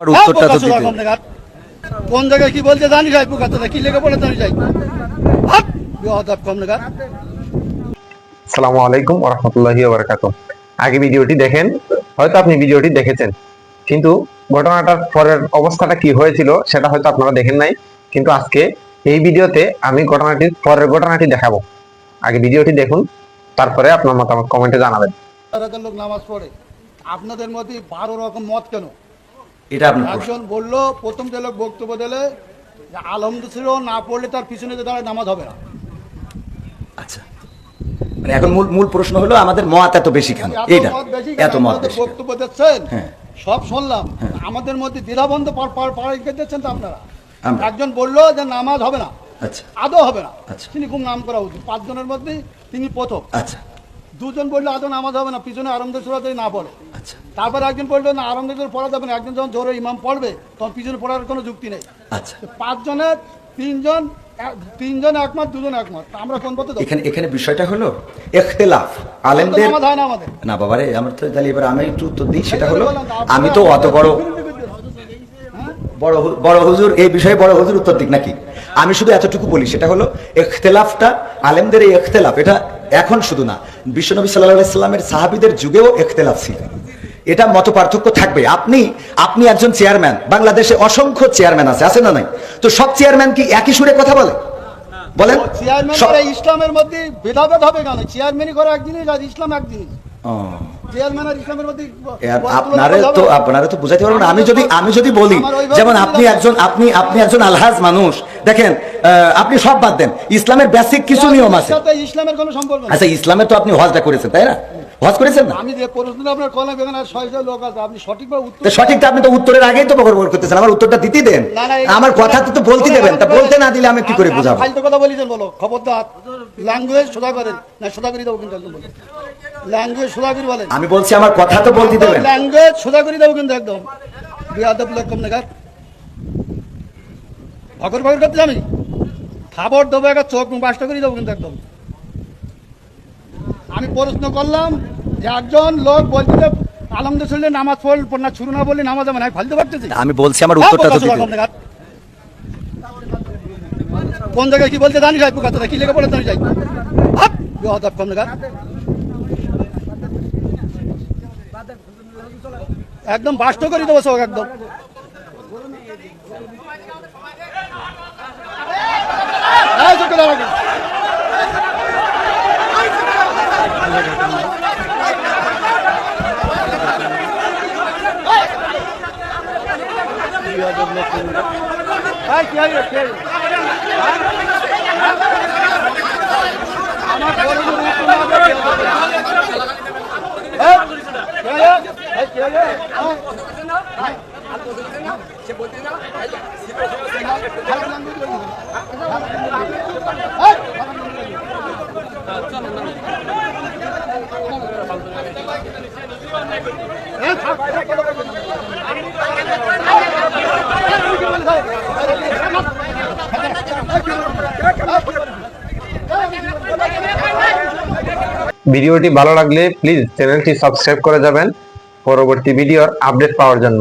আর উত্তরটা তো হ্যাঁ, দিতে কোন জায়গায় কি বলতে জানি যাই পোকা কি লেগে পড়ে জানি যাই বিহাদাব কম নাগাদ সালামু আলাইকুম আগে ভিডিওটি দেখেন হয়তো আপনি ভিডিওটি দেখেছেন। কিন্তু ঘটনাটার পরের অবস্থাটা কি হয়েছিল সেটা হয়তো আপনারা দেখেন নাই। কিন্তু আজকে এই ভিডিওতে আমি ঘটনাটির পরের ঘটনাটি দেখাবো। আগে ভিডিওটি দেখুন তারপরে আপনার মতামত কমেন্টে জানাবেন। লোক নামাজ পড়ে। আপনাদের মধ্যে বারো রকম মত কেন? এটা আপনার একজন বলল প্রথম যে লোক বক্তব্য দিলে ছিল না পড়লে তার পিছনে যে দাঁড়ায় নামাজ হবে না। আচ্ছা। মানে এখন মূল মূল প্রশ্ন হলো আমাদের মত এত বেশি কেন? এত মত বেশি বক্তব্য দিচ্ছেন। হ্যাঁ। সব শুনলাম। আমাদের মধ্যে দ্বিধাবন্ধ পাড়াই দিচ্ছেন তো আপনারা। একজন বলল যে নামাজ হবে না। আচ্ছা। আদৌ হবে না। আচ্ছা। তিনি খুব নাম করা উচিত। পাঁচজনের মধ্যে তিনি প্রথম। আচ্ছা। দুজন বলল আদৌ নামাজ হবে না পিছনে আরামদের সুরাতে না পড়ে। আচ্ছা। তারপর একজন বলল না আরামদের পড়া যাবে না। একজন যখন জোরে ইমাম পড়বে তখন পিছনে পড়ার কোনো যুক্তি নেই। আচ্ছা। পাঁচজনের তিনজন তিনজন একমত দুজন একমত। আমরা কোন পথে? এখানে এখানে বিষয়টা হলো এখতেলাফ। আলেমদের হয় না বাবারে আমার তো তাহলে এবার আমি একটু উত্তর দিই সেটা হলো আমি তো অত বড় বড় বড় হুজুর এই বিষয়ে বড় হুজুর উত্তর দিক নাকি? আমি শুধু এতটুকু বলি সেটা হলো এখতেলাফটা আলেমদের এই এখতেলাফ এটা এখন শুধু না বিশ্বনবী সাল্লাহ সাল্লামের সাহাবিদের যুগেও এখতেলাফ ছিল। এটা মত পার্থক্য থাকবে। আপনি আপনি একজন চেয়ারম্যান বাংলাদেশে অসংখ্য চেয়ারম্যান আছে আছে না নাই? তো সব চেয়ারম্যান কি একই সুরে কথা বলে? বলেন। চেয়ারম্যান ইসলামের মধ্যে ভেদাভেদ হবে কেন? চেয়ারম্যানই করে এক জিনিস আর ইসলাম এক জিনিস আমি যদি আমি যদি বলি যেমন আপনি একজন আপনি আপনি একজন আলহাজ মানুষ দেখেন আহ, আপনি সব বাদ দেন। ইসলামের বেসিক কিছু নিয়ম আছে। ইসলামের কোনো সম্পর্ক আচ্ছা ইসলামে তো আপনি হজটা করেছেন তাই না? হজ করেছেন না? আমি যে আপনার ছয় লোক আছে আপনি উত্তর তো আপনি তো উত্তরের আগেই তো বকর করতেছেন আমার উত্তরটা দিতে দেন। আমার কথা তো বলতে দেবেন তা বলতে না দিলে আমি কি করে বুঝাবো? ফালতু কথা বলিছেন বলো খবরদার। ল্যাঙ্গুয়েজ সোজা করেন। না সোজা করে দেবো কিন্তু একদম ল্যাঙ্গুয়েজ সোজা করে বলেন। আমি বলছি আমার কথা তো বলতে দেবেন। ল্যাঙ্গুয়েজ সোজা করে দেবো কিন্তু একদম। বিয়াদব লোক কম নাগাদ ভগর ভগর করতে আমি খাবার দেবো একটা চোখ বাসটা করে দেবো কিন্তু একদম। আমি প্রশ্ন করলাম যে একজন লোক বলছে যে আলমদের শুনলে নামাজ পড়ল না শুরু না বললে নামাজ আমি ফালতে পারতেছি আমি বলছি আমার উত্তরটা তো। কোন জায়গায় কি বলতে জানি পোকা চোদা, কি লেগে পড়ে জানি কম নাগাদ। একদম বাস্ত করে দেবো সব একদম এই চোখে দাঁড়া কেন? এই, কি হলো, কি হলো? আমার বড় বড় উত্তর না দেবে। এই, কি হলো? এই, কি হলো? এই। ভিডিওটি ভালো লাগলে প্লিজ চ্যানেলটি সাবস্ক্রাইব করে যাবেন। পরবর্তী ভিডিওর আপডেট পাওয়ার জন্য।